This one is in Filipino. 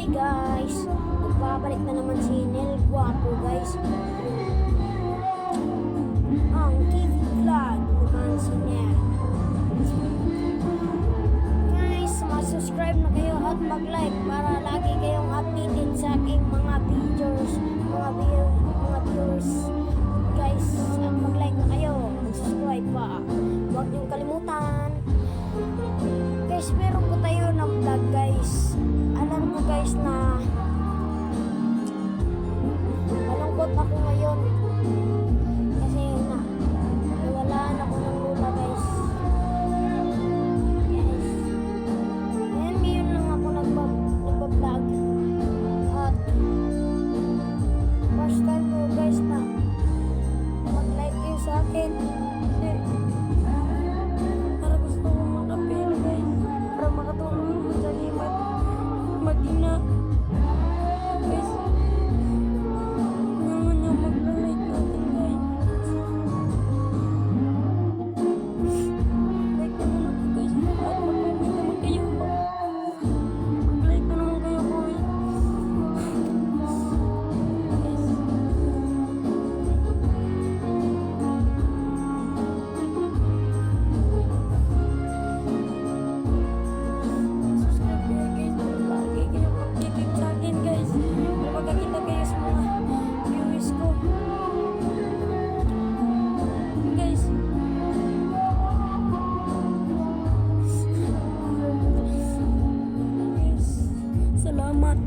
Hi guys! Nagbabalik na naman si Nel Guapo guys. Ang TV vlog naman si Nel. Guys, subscribe na kayo at mag-like para lagi kayong updated sa aking mga videos, mga view, viewers. Guys, mag-like na kayo, mag-subscribe pa. Huwag niyong kalimutan. Guys, meron po tayo ng vlog guys. знаєш I'm up.